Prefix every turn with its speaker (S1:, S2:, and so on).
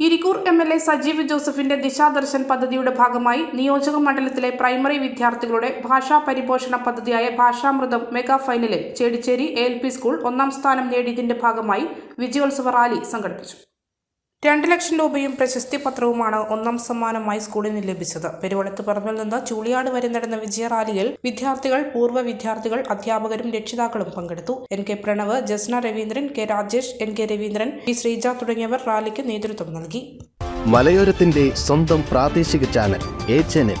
S1: Irikkur M L A Sajeev ജോസഫിന്റെ ദിശാദർശൻ പദ്ധതിയുടെ ഭാഗമായി നിയോജക മണ്ഡലത്തിലെ പ്രൈമറി വിദ്യാർത്ഥികളുടെ ഭാഷാ പരിപോഷണ പദ്ധതിയായ ഭാഷാമൃതം മെഗാ ഫൈനലിൽ ചേടിച്ചേരി എൽ സ്കൂൾ ഒന്നാം സ്ഥാനം നേടിയതിന്റെ ഭാഗമായി വിജയോത്സവ റാലി സംഘടിപ്പിച്ചു. രണ്ട് ലക്ഷം രൂപയും പ്രശസ്തി പത്രവുമാണ് ഒന്നാം സമ്മാനമായി സ്കൂളിന് ലഭിച്ചത്. പെരുവളത്ത് പറമ്പിൽ നിന്ന് ചൂളിയാട് വരെ നടന്ന വിജയ റാലിയിൽ വിദ്യാർത്ഥികൾ പൂർവ വിദ്യാർത്ഥികൾ അധ്യാപകരും രക്ഷിതാക്കളും പങ്കെടുത്തു. N K Pranav Jasna Raveendran K Rajesh N K Raveendran P Sreeja തുടങ്ങിയവർ റാലിക്ക് നേതൃത്വം നൽകി.
S2: മലയോരത്തിന്റെ സ്വന്തം പ്രാദേശിക ചാനൽ എ ചാനൽ.